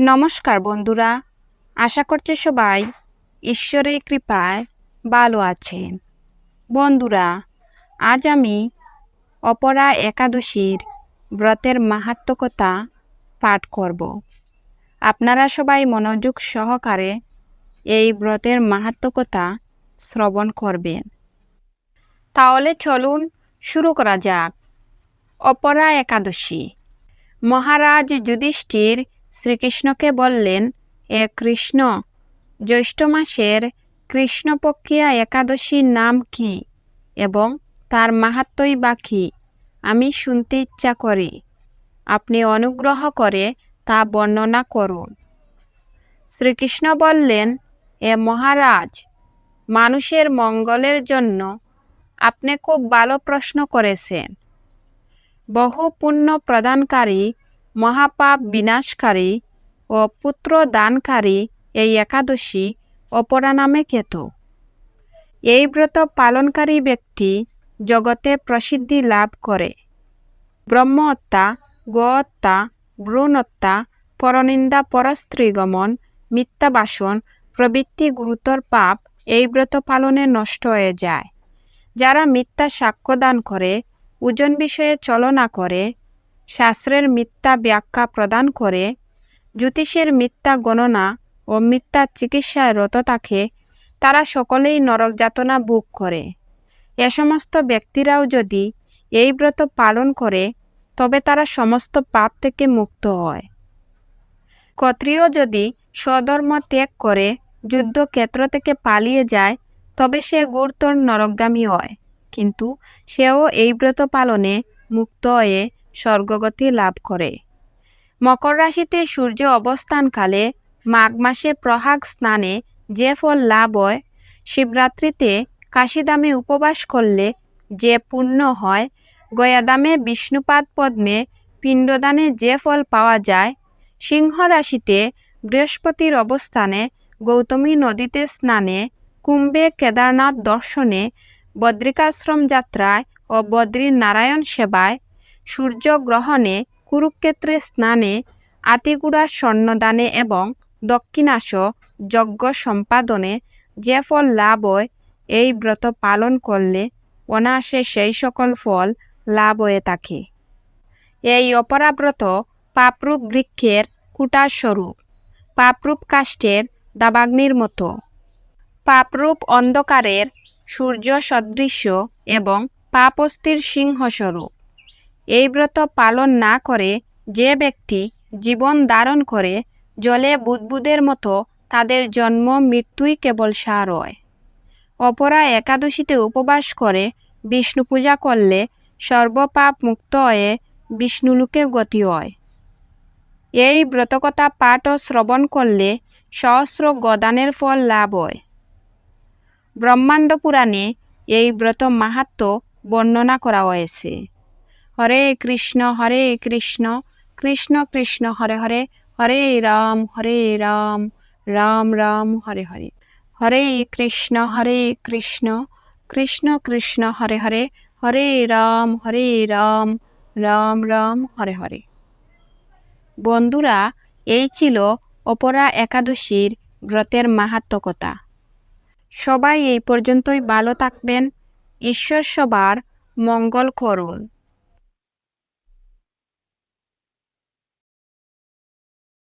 নমস্কার বন্ধুরা, আশা করছি সবাই ঈশ্বরের কৃপায় ভালো আছেন। বন্ধুরা, আজ আমি অপরা একাদশীর ব্রতের মাহাত্মকতা পাঠ করব। আপনারা সবাই মনোযোগ সহকারে এই ব্রতের মাহাত্মকতা শ্রবণ করবেন। তাহলে চলুন শুরু করা যাক। অপরা একাদশী। মহারাজ যুধিষ্ঠির শ্রীকৃষ্ণকে বললেন এ কৃষ্ণ, জ্যৈষ্ঠ মাসের কৃষ্ণপক্ষিয়া একাদশীর নাম কি এবং তার মাহাত্মই বা কী? আমি শুনতে ইচ্ছা করি। আপনি অনুগ্রহ করে তা বর্ণনা করুন। শ্রীকৃষ্ণ বললেন, এ মহারাজ, মানুষের মঙ্গলের জন্য আপনি খুব ভালো প্রশ্ন করেছেন। বহু পুণ্য প্রদানকারী মহাপাপ বিনাশকারী ও পুত্র দানকারী এই একাদশী অপরা নামে খ্যাত এই ব্রত পালনকারী ব্যক্তি জগতে প্রসিদ্ধি লাভ করে। ব্রহ্মহত্যা, গোহত্যা, ভ্রূণহত্যা, পরনিন্দা, পরস্ত্রীগমন, মিথ্যাবাসন, প্রবৃত্তি গুরুতর পাপ এই ব্রত পালনে নষ্ট হয়ে যায়। যারা মিথ্যা সাক্ষ্যদান করে, ওজন বিষয়ে চলনা করে শাস্ত্রের মিথ্যা ব্যাখ্যা প্রদান করে, জ্যোতিষের মিথ্যা গণনা ও মিথ্যা চিকিৎসায় রত থাকে তারা সকলেই নরক যাতনা ভোগ করে। এ সমস্ত ব্যক্তিরাও যদি এই ব্রত পালন করে, তবে তারা সমস্ত পাপ থেকে মুক্ত হয়। ক্ষত্রিয় যদি স্বধর্ম ত্যাগ করে যুদ্ধক্ষেত্র থেকে পালিয়ে যায়, তবে সে গুরুতর নরকগামী হয়। কিন্তু সেও এই ব্রত পালনে মুক্ত হয়ে স্বর্গগতি লাভ করে। মকর রাশিতে সূর্য অবস্থানকালে মাঘ মাসে প্রহাগ স্নানে যে ফল লাভ হয়, শিবরাত্রিতে কাশিদামে উপবাস করলে যে পুণ্য হয়, গয়াদামে বিষ্ণুপাদ পদ্মে পিণ্ডদানে যে ফল পাওয়া যায়, সিংহ রাশিতে বৃহস্পতির অবস্থানে গৌতমী নদীতে স্নানে, কুম্ভে কেদারনাথ দর্শনে, বদ্রিকাশ্রম যাত্রায় ও বদ্রী নারায়ণ সেবায় সূর্যগ্রহণে কুরুক্ষেত্রে স্নানে আতিগুড়া স্বর্ণদানে এবং দক্ষিণাস যজ্ঞ সম্পাদনে যে ফল লাভ হয়, এই ব্রত পালন করলে অনায়াসে সেই সকল ফল লাভ হয়ে থাকে। এই অপরাব্রত পাপরূপ বৃক্ষের কুটার স্বরূপ, পাপরূপ কাষ্ঠের দাবাগ্নির মতো। পাপরূপ অন্ধকারের সূর্য সদৃশ্য এবং পাপস্থির সিংহস্বরূপ। এই ব্রত পালন না করে যে ব্যক্তি জীবন ধারণ করে, জলে বুদবুদের মতো তাদের জন্ম, মৃত্যুই কেবল সার হয়। অপরা একাদশীতে উপবাস করে বিষ্ণু পূজা করলে সর্বপাপ মুক্ত হয়ে বিষ্ণুলোকে গতি হয়। এই ব্রতকথা পাঠ ও শ্রবণ করলে সহস্র গদানের ফল লাভ হয়। ব্রহ্মাণ্ড পুরাণে এই ব্রত মাহাত্ম বর্ণনা করা হয়েছে। হরে কৃষ্ণ হরে কৃষ্ণ কৃষ্ণ কৃষ্ণ, হরে হরে হরে রাম হরে রাম রাম রাম, হরে হরে। হরে কৃষ্ণ হরে কৃষ্ণ কৃষ্ণ কৃষ্ণ, হরে হরে হরে রাম হরে রাম রাম রাম, হরে হরে। বন্ধুরা, এই ছিল অপরা একাদশীর ব্রতের মাহাত্মকতা সবাই এই পর্যন্তই ভালো থাকবেন। ঈশ্বর সবার মঙ্গল করুন।